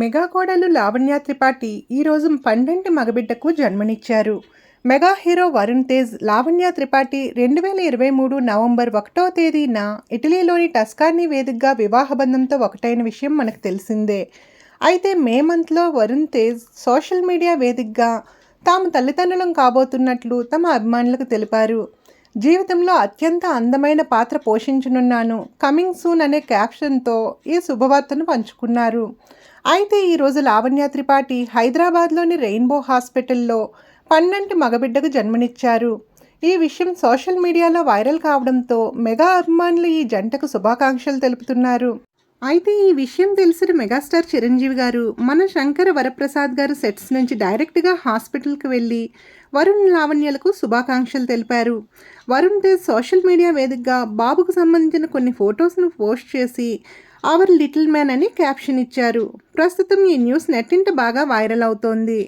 Mega కోడలు లావణ్య త్రిపాఠి ఈరోజు పన్నెండు మగబిడ్డకు జన్మనిచ్చారు. మెగా హీరో వరుణ్ తేజ్ లావణ్య త్రిపాఠి రెండు వేల ఇరవై మూడు నవంబర్ ఒకటో తేదీన ఇటలీలోని టస్కానీ వేదికగా వివాహబంధంతో ఒకటైన విషయం మనకు తెలిసిందే. అయితే మే మంత్లో వరుణ్ తేజ్ సోషల్ మీడియా వేదికగా తాము తల్లిదండ్రులం కాబోతున్నట్లు తమ అభిమానులకు తెలిపారు. జీవితంలో అత్యంత అందమైన పాత్ర పోషించనున్నాను. కమింగ్ సూన్ అనే క్యాప్షన్తో ఈ శుభవార్తను పంచుకున్నారు. అయితే ఈరోజు లావణ్య త్రిపాఠి హైదరాబాద్లోని రెయిన్బో హాస్పిటల్లో పన్నంటి మగబిడ్డకు జన్మనిచ్చారు. ఈ విషయం సోషల్ మీడియాలో వైరల్ కావడంతో మెగా అభిమానులు ఈ జంటకు శుభాకాంక్షలు తెలుపుతున్నారు. అయితే ఈ విషయం తెలిసిన మెగాస్టార్ చిరంజీవి గారు మన శంకర వరప్రసాద్ గారు సెట్స్ నుంచి డైరెక్ట్గా హాస్పిటల్కి వెళ్ళి వరుణ్ లావణ్యలకు శుభాకాంక్షలు తెలిపారు. వరుణ్ తేజ్ సోషల్ మీడియా వేదికగా బాబుకు సంబంధించిన కొన్ని ఫొటోస్ను పోస్ట్ చేసి అవర్ లిటిల్ మ్యాన్ అని క్యాప్షన్ ఇచ్చారు. ప్రస్తుతం ఈ న్యూస్ నెట్టింట బాగా వైరల్ అవుతోంది.